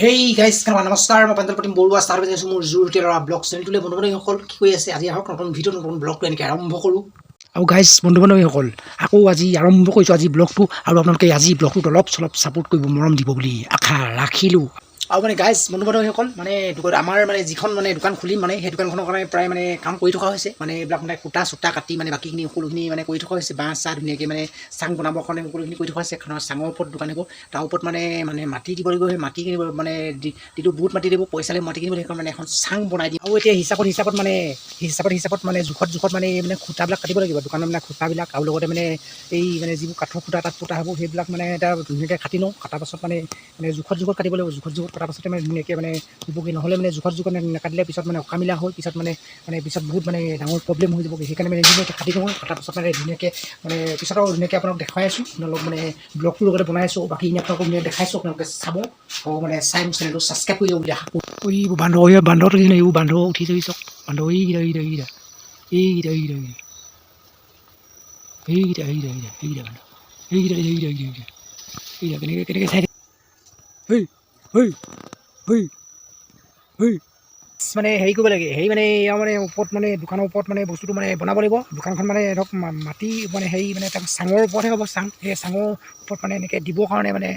Hey guys কেনেকুৱা? নমস্কাৰ, মই পাঞ্জল পাতিম বৰুৱা ষ্টাৰ পাই আছোঁ মোৰ জোৰ টেলাৰ ব্লগ চেনেলটোলৈ বন্ধু বান্ধৱীসকল, কি কৰি আছে? আজি আহক নতুন ভিডিঅ' নতুন ব্লগটো এনেকৈ আৰম্ভ কৰোঁ। আৰু গাইজ বন্ধু বান্ধৱীসকল, আকৌ আজি আৰম্ভ কৰিছোঁ আজি ব্লগটো আৰু আপোনালোকে আজি ব্লগটোত অলপ চলপ ছাপোৰ্ট কৰিব মৰম দিব বুলি আশা ৰাখিলোঁ। আৰু মানে গাইজ বন্ধু বান্ধৱীসকল মানে আমাৰ মানে যিখন মানে দোকান খুলিম মানে সেই দোকানখনৰ কাৰণে প্ৰায় মানে কাম কৰি থকা হৈছে। মানে এইবিলাক মানে সূতা চূতা কাটি মানে বাকীখিনি সকলোখিনি মানে কৰি থকা হৈছে। বাঁহ চাহ ধুনীয়াকৈ মানে চাং বনাবৰ কাৰণে সকলোখিনি কৰি থকা হৈছে। কাৰণ চাঙৰ ওপৰত দোকান হ'ব তাৰ ওপৰত মানে মানে মাটি দিব লাগিব। সেই মাটি কিনিব মানে যিটো বুট মাটি দিব। পইচালে মাটি কিনিব। সেইখন মানে এখন চাং বনাই দিম। আৰু এতিয়া হিচাপত হিচাপত মানে হিচাপত হিচাপত মানে জোখত জোখত মানে এই মানে খুঁটাবিলাক কাটিব লাগিব। দোকানৰ মানে খুঁটাবিলাক আৰু লগতে মানে এই মানে যিবোৰ কাঠৰ খুঁটা তাত পোতা হ'ব সেইবিলাক মানে এটা ধুনীয়াকৈ কাটি লওঁ। কটাৰ পাছত মানে মানে জোখত জোখত কাটিব লাগিব। জোখত জোখত কটাৰ পাছতে মানে ধুনীয়াকৈ মানে হ'বগৈ নহ'লে মানে জোখত জোখত মানে নাকাটিলে পিছত মানে অকামিলা হয় পিছত মানে মানে পিছত বহুত মানে ডাঙৰ প্ৰব্লেম হৈ যাবগৈ। সেইকাৰণে মানে ধুনীয়াকৈ কাটি লওঁ কটাৰ পাছত মানে ধুনীয়াকৈ মানে পিছত আৰু ধুনীয়াকৈ আপোনাক দেখাই আছোঁ। আপোনালোক মানে ব্লগটোৰ লগতে বনাই আছোঁ। বাকী এনে আপোনালোকক ধুনীয়াকৈ দেখাইছোঁ আপোনালোকে চাব। মানে চাই মোৰ চেনেলটো ছাবস্ক্ৰাইব কৰি বুলি আশা কৰোঁ। বান্ধৰটো কি এইবোৰ বান্ধৰ উঠি থৈ চাওক বান্ধৰ এইকেইটা এইকেইটা এইকেইটা এইকেইটা এইকেইটা। এইকেইটা এইকেইটা এইকেইটা এইকেইটা বান্ধৰ এইকেইটা এইকেইটা এইকেইটা এইকেইটা। এইকেইটা, কেনেকৈ কেনেকৈ চাই মানে হেৰি কৰিব লাগে হেৰি মানে এয়া মানে ওপৰত মানে দোকানৰ ওপৰত মানে বস্তুটো মানে বনাব লাগিব। দোকানখন মানে ধৰক মাটি মানে হেৰি মানে তাৰ চাঙৰ ওপৰতহে হ'ব চাং সেই চাঙৰ ওপৰত মানে এনেকৈ দিবৰ কাৰণে মানে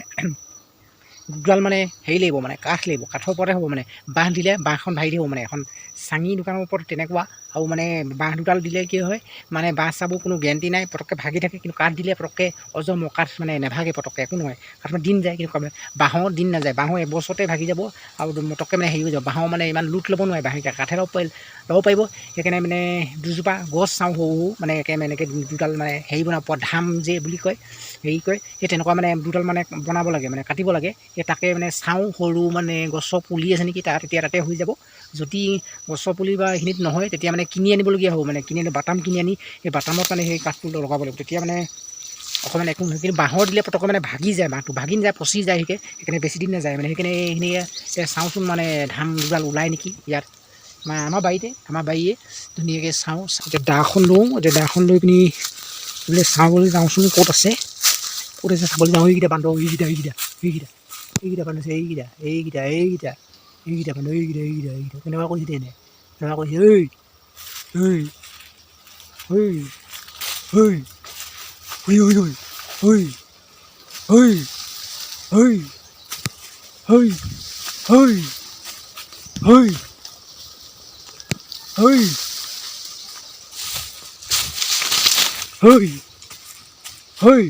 দুডাল মানে হেৰি লাগিব মানে কাঠ লাগিব। কাঠৰ ওপৰতে হ'ব মানে। বাঁহ দিলে বাঁহখন ভাঙি দিব মানে। এখন চাঙি দোকানৰ ওপৰত তেনেকুৱা আৰু মানে বাঁহ দুডাল দিলে কি হয় মানে বাঁহ চাবোৰ কোনো গেৰেণ্টি নাই পটককৈ ভাগি থাকে। কিন্তু কাঠ দিলে পটককৈ অজম কাঠ মানে নাভাগে পটককৈ একো নহয়। কাঠ মানে দিন যায়, কিন্তু কাম- বাঁহৰ দিন নাযায়। বাঁহৰ এবছৰতে ভাগি যাব আৰু পটককৈ মানে হেৰি হৈ যাব। বাঁহৰ মানে ইমান লোট ল'ব নোৱাৰে বাঁহে কাঠে ল'ব পাৰিল, ল'ব পাৰিব। সেইকাৰণে মানে দুজোপা গছ চাওঁ সৰু সৰু মানে একে মানে এনেকৈ দুডাল মানে হেৰি বনাব পৰা ধাম যে বুলি কয়। হেৰি কয় সেই তেনেকুৱা মানে দুডাল মানে বনাব লাগে মানে কাটিব লাগে। সেই তাকে মানে চাওঁ, সৰু মানে গছৰ পুলি আছে নেকি, তাত তেতিয়া তাতে হৈ যাব। যদি গছৰ পুলি বা এইখিনিত নহয়, তেতিয়া মানে কিনি আনিবলগীয়া হ'ব মানে কিনি আনি, বাটাম কিনি আনি, সেই বাটামত মানে সেই কাঠটো লগাব লাগিব। তেতিয়া মানে অকণমান একো নহয়, কিন্তু বাঁহৰ দিলে পটককৈ মানে ভাগি যায়, বাঁহটো ভাগি নাযায় পচি যায় সেইকে সেইকাৰণে বেছি দিন নাযায়। মানে সেইকাৰণে এইখিনি চাওঁচোন মানে ধান দুডাল ওলায় নেকি ইয়াত। মানে আমাৰ বাৰীতে, আমাৰ বাৰীয়ে ধুনীয়াকৈ চাওঁ। এতিয়া দাখন লওঁ, এতিয়া দাখন লৈ পিনি বোলে চাবলৈ যাওঁচোন ক'ত আছে। ক'ত আছে চাবলৈ যাওঁ এইকেইটা বান্দৰ এইকেইটা এইকেইটা এইকেইটা এইকেইটা বান্দৰ আছে এইকেইটা এইকেইটা এইকেইটা এইকেইটা বান্দৰ এইকেইটা এইকেইটা এইকেইটা কেনেকুৱা কৰিছে দে এনে কেনেকুৱা কৰিছে ঐ ঐ ঐ ঐ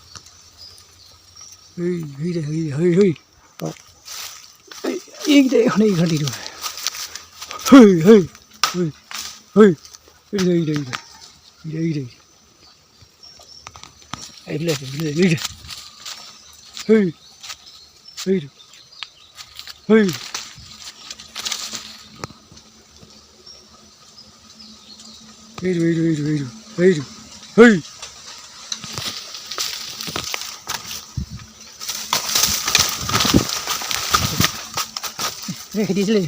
hüide, hüide, hüide, hüide. Igde, hone, hone, hone. Hüi, hüi, hüi, hüi. Hüide, hüide, hüide. Hüide, hüide. Hey, bile, bile, hüide. Hüi, hüide. Hüi. Hüide, hüide, hüide, hüide, hüide. Hüi. রেখে দিয়েছিলে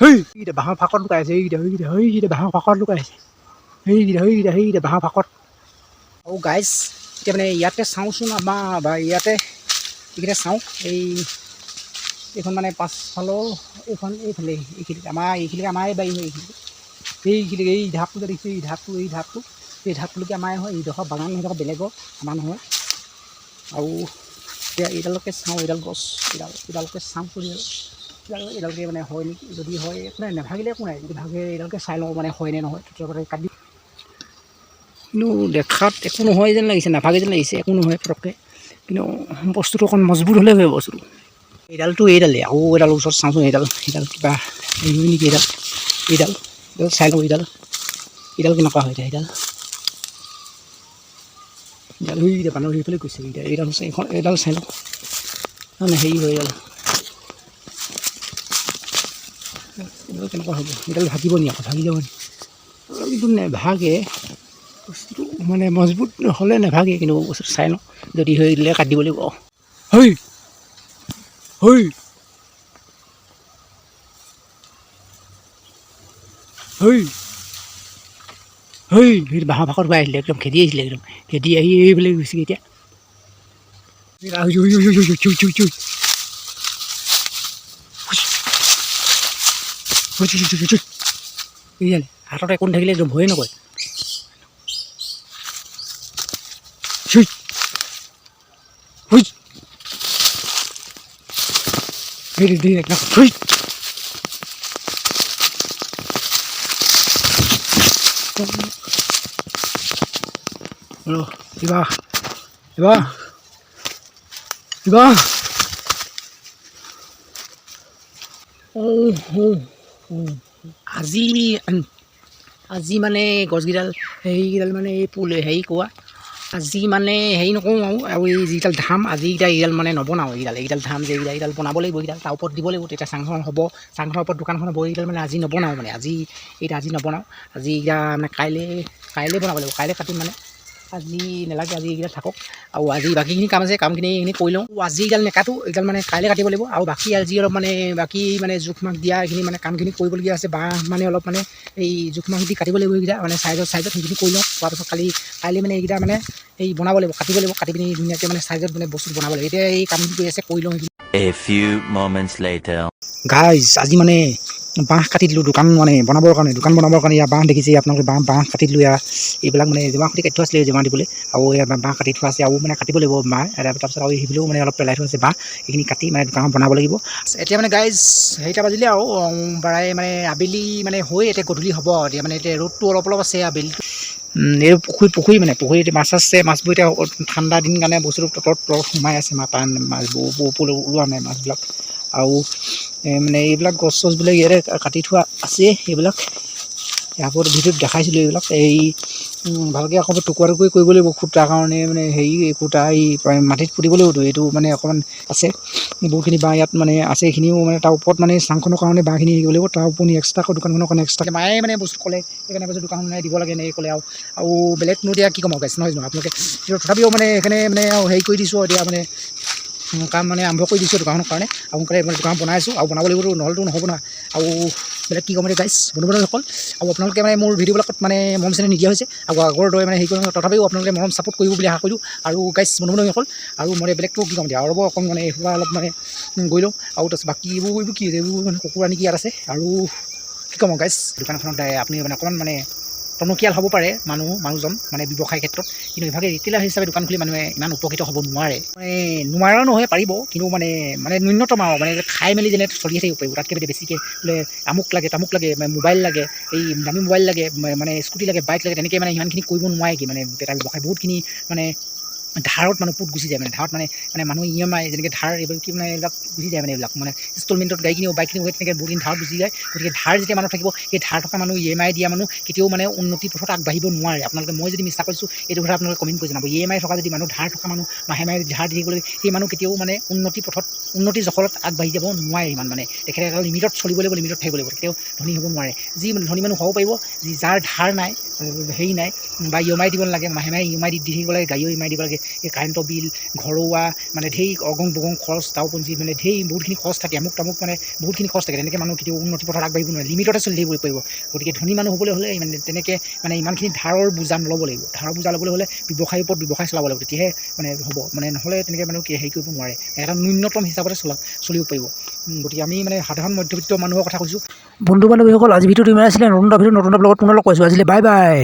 হেই বাঁহৰ ফাঁকত লুকাই আছে এইকেইটা এইকেইটা এইকেইটা বাঁহৰ ফাঁকত লুকাই আছে সেইকেইটা সেইকেইটা সেইকেইটা বাঁহৰ ফাঁকত আৰু গাইজ এতিয়া মানে ইয়াতে চাওঁচোন আমাৰ বা ইয়াতে এইকেইটা চাওঁ এই এইখন মানে পাছফালৰ এইখন এইফালে এইখিনি আমাৰ এইখিনি আমাৰে বাৰী এইখিনি এইখিনি এই ঢাপটো যে দেখিছোঁ এই ঢাপটো এই ঢাপটো এই ঢাপটোলৈকে আমাৰে হয় এইডোখৰ বাগান বেলেগৰ আমাৰ নহয় আৰু এতিয়া এইডালকে চাওঁ, এইডাল গছ, এইডাল, এইডালকে চাওঁ কৰি এইডাল, এইডালকে মানে হয় নেকি? যদি হয়, একো নাই, নাভাগিলে একো নাই। যদি ভাগে, এইডালকে চাই লওঁ মানে হয়নে নহয়, তেতিয়া কাটি কিন্তু দেখাত একো নহয় যেন লাগিছে, নাভাগে যেন লাগিছে, একো নহয় পটককৈ। কিন্তু বস্তুটো অকণ মজবুত হ'লে হয় বস্তুটো। এইডালটো এইডালেই আৰু এডাল ওচৰত চাওঁচোন, এইডাল এইডাল কিবা হেৰি নেকি, এইডাল? এইডাল এইডাল চাই লওঁ, এইডাল। এইডাল কেনেকুৱা হয় এতিয়া, এইডাল? এইডাল সেইকেইটা বানৰ সেইফালে গৈছে এইডাল এইডাল হৈছে এইখন এইডাল চাই লওঁ মানে হেৰি হৈ গ'ল। এইটো কেনেকুৱা হ'ব? এডাল ভাগিব নি আকৌ, ভাগি যাব নি? কিন্তু নেভাগে বস্তুটো মানে মজবুত হ'লে নেভাগে, কিন্তু বস্তুটো চাই লওঁ। যদি হৈ দিলে কাটি দিব লাগিব। হৈ। হৈ। হৈ। হৈ সেইটো বাঁহৰ ভাগত গৈ আহিলে একদম খেদি আহিছিলে একদম খেদি আহি এইফালে গৈছেগৈ এতিয়া হাতত একো নাথাকিলে একদম ভয়ে নকৰে চুই। ঐ। Loh, tiba. Tiba. Tiba. Oh, oh, oh. Azim. Azim mana gosgiral? Hei, giral mana pulu? Hei, kuah. আজি মানে হেৰি নকৰোঁ আৰু আৰু এই যিকেইডাল ধাম আজি এইকেইটা এইডাল মানে নবনাওঁ এইডাল এইডাল ধাম যে এইকেইডাল এইডাল বনাব লাগিব এইডাল তাৰ ওপৰত দিব লাগিব তেতিয়া চাংখন হ'ব চাংখনৰ ওপৰত দোকানখন হ'ব এইডাল মানে আজি নবনাওঁ মানে আজি এইটা আজি নবনাওঁ আজি এইকেইটা মানে কাইলৈ কাইলৈ বনাব লাগিব কাইলৈ কাটিম মানে। আজি নালাগে আজি এইকেইটা থাকক। আৰু আজি বাকীখিনি কাম আছে কামখিনি এইখিনি কৰি লওঁ। আজি এইডাল নেকাটো এইডাল মানে কাইলৈ কাটিব লাগিব। আৰু বাকী আজি অলপ মানে বাকী মানে জোখ মাখ দিয়া এইখিনি মানে কামখিনি কৰিবলগীয়া আছে বাঁহ মানে অলপ মানে এই জোখ মাখ দি কাটিব লাগিব এইকেইটা মানে চাইজত চাইজত সেইখিনি কৰি লওঁ। কৰাৰ পাছত কালি কাইলৈ মানে এইকেইটা মানে এই বনাব লাগিব কাটিব লাগিব। কাটি পিনি ধুনীয়াকৈ মানে চাইজত মানে বস্তু বনাব লাগিব। এতিয়া এই কামখিনি কৰি আছে কৰি লওঁ সেইখিনি. গাইজ আজি মানে বাঁহ কাটি দিলোঁ দোকান মানে বনাবৰ কাৰণে দোকান বনাবৰ কাৰণে ইয়াৰ বাঁহ দেখিছে আপোনালোকে বাঁহ বাঁহ কাটি দিলোঁ ইয়াৰ এইবিলাক মানে জমা কাটি কাটি থোৱা আছিলে জমা দিবলৈ আৰু ইয়াৰ বাঁহ কাটি থোৱা আছে আৰু মানে কাটিব লাগিব বাঁহ তাৰপিছত আৰু সেইফালেও মানে অলপ পেলাই থোৱা আছে বাঁহ এইখিনি কাটি মানে দোকানত বনাব লাগিব। এতিয়া মানে গাইজ হেৰিটা বাজিলে আৰু প্ৰায় মানে আবেলি মানে হৈ এতিয়া গধূলি হ'ব এতিয়া মানে এতিয়া ৰ'দটো অলপ অলপ আছে আবেলি উম, এই পুখুৰী পুখুৰী মানে পুখুৰীত মাছ আছে মাছবোৰ এতিয়া ঠাণ্ডা দিন কাৰণে বস্তুটো তলত তলত সোমাই আছে মা ওপৰলৈ ওলোৱা নাই মাছবিলাক। আৰু মানে এইবিলাক গছ চছবিলাক ইয়াতে কাটি থোৱা আছে এইবিলাক। আগত ভিডিঅ'ত দেখাইছিলোঁ এইবিলাক। এই ভালকৈ আকৌ টুকুৰা টুকুৰি কৰিব লাগিব খুটাৰ কাৰণে মানে হেৰি খুটা এই মাটিত পুতিব লাগিবতো এইটো মানে অকণমান আছে। বহুতখিনি বাঁহ ইয়াত মানে আছে এইখিনিও মানে তাৰ ওপৰত মানে চাংখনৰ কাৰণে বাঁহখিনি হেৰি কৰিব লাগিব। তাৰ ওপৰত এক্সট্ৰাকৈ দোকানখনৰ কাৰণে এক্সট্ৰাকৈ মায়ে মানে বস্তু ক'লে সেইকাৰণে কৈছোঁ দোকানখন মানে দিব লাগে এনেকৈ ক'লে আৰু আৰু বেলেগনো এতিয়া কি ক'ম আৰু গাইছ নহয় জানো? আপোনালোকে তথাপিও মানে সেইকাৰণে মানে হেৰি কৰি দিছোঁ এতিয়া মানে কাম মানে আৰম্ভ কৰি দিছোঁ দোকানখনৰ কাৰণে। সোনকালে মানে দোকান বনাই আছোঁ। আৰু বনাব লাগিবতো নহ'লেতো নহ'ব না। আৰু বেলেগ কি ক'ম এতিয়া গাইছ বান্ধৱীসকল, আৰু আপোনালোকে মানে মোৰ ভিডিঅ'বিলাকত মানে মৰম চেনেহ নিদিয়া হৈছে। আৰু আগৰ দৰে মানে হেৰি তথাপিও আপোনালোকে মৰম ছাপোৰ্ট কৰিব বুলি আশা কৰিলোঁ। আৰু গাইছ বান্ধৱীসকল, আৰু মানে বেলেগটো কি ক'ম এতিয়া? আৰু অকণ মানে এইফালে অলপ মানে গৈ লওঁ। আৰু তাৰপিছত বাকী এইবোৰ কি? এইবোৰ মানে কুকুৰা নেকি ইয়াত আছে? আৰু কি ক'ম গাইছ দোকানখনত আপুনি মানে অকণমান মানে টনকিয়াল হ'ব পাৰে মানুহ, মানুহজন মানে ব্যৱসায় ক্ষেত্ৰত। কিন্তু ইভাগে ৰিটেইলাৰ হিচাপে দোকান খুলি মানুহে ইমান উপকৃত হ'ব নোৱাৰে। মানে নোৱাৰা নহয়, পাৰিব, কিন্তু মানে মানে ন্যূনতম আৰু মানে খাই মেলি যেনে চলি থাকিব পাৰিব তাতকৈ বেছি বেছিকৈ বোলে আমুক লাগে, তামুক লাগে মানে মোবাইল লাগে, এই দামী মোবাইল লাগে মানে স্কুটি লাগে, বাইক লাগে, তেনেকৈ মানে ইমানখিনি কৰিব নোৱাৰে কি মানে এটা ব্যৱসায়, বহুতখিনি মানে ধাৰত মানে পুত গুচি যায় মানে ধাৰত মানে মানে মানুহ ই এম আই যেনেকৈ ধাৰ এইবোৰ কি মানে এইবিলাক গুচি যায় মানে এইবিলাক মানে ইনষ্টলমেণ্টত গাড়ী কিনিব বাইক কিনিব তেনেকৈ বহুতদিন ধাৰত গুচি যায়, গতিকে ধাৰ যেতিয়া মানুহ থাকিব, সেই ধাৰ থকা মানুহ ই এম আই দিয়া মানুহ কেতিয়াও মানে উন্নতি পথত আগবাঢ়িব নোৱাৰে। আপোনালোকে, মই যদি মিছা কৰিছোঁ এইটো কথা আপোনালোকে কমেণ্ট কৰি জনাব। ই এম আই থকা যদি মানুহ, ধাৰ থকা মানুহ, মাহে মাহে ধাৰ দি থাকিবলৈ, সেই মানুহ কেতিয়াও মানে উন্নতি পথত, উন্নতি জখলত আগবাঢ়ি যাব নোৱাৰে ইমান মানে। তেখেতে লিমিটত চলিব লাগিব লিমিটত থাকিব লাগিব কেতিয়াও ধনী হ'ব নোৱাৰে। যি ধনী মানুহ হ'ব পাৰিব, যি যাৰ ধাৰ নাই হেৰি নাই, বা ই এম আই দিব নালাগে, মাহে মাহে ই এম আই দি দি থাকিব লাগে, গাড়ীও ই এম আই দিব লাগে, এই কাৰেণ্টৰ বিল, ঘৰুৱা মানে ঢেৰ অগং বগং খৰচ তাওপঞ্জী মানে ঢেৰ বহুতখিনি খৰচ থাকে, আমুক তামুক মানে বহুতখিনি খৰচ থাকে, তেনেকৈ মানুহ কেতিয়াও উন্নতি পথত আগবাঢ়িব নোৱাৰে, লিমিটতে চলি থাকিব পাৰিব গতিকে ধনী মানুহ হ'বলৈ হ'লে মানে তেনেকৈ মানে ইমানখিনি ধাৰৰ বোজা নল'ব লাগিব। ধাৰৰ বোজা ল'বলৈ হ'লে ব্যৱসায়ৰ ওপৰত ব্যৱসায় চলাব লাগিব, তেতিয়াহে মানে হ'ব মানে নহ'লে তেনেকৈ মানুহ কি হেৰি কৰিব নোৱাৰে। এটা ন্যূনতম হিচাপতে চলা, চলিব পাৰিব। গতিকে আমি মানে সাধাৰণ মধ্যবিত্ত মানুহৰ কথা কৈছোঁ। বন্ধু বান্ধৱীসকল আজি ভিডিঅ'টো ইমান আছিলে, নতুন এটা ভিডিঅ' নতুন এটা ব্লগত পুনৰ লগ পাইছোঁ আজিলৈ বাই বাই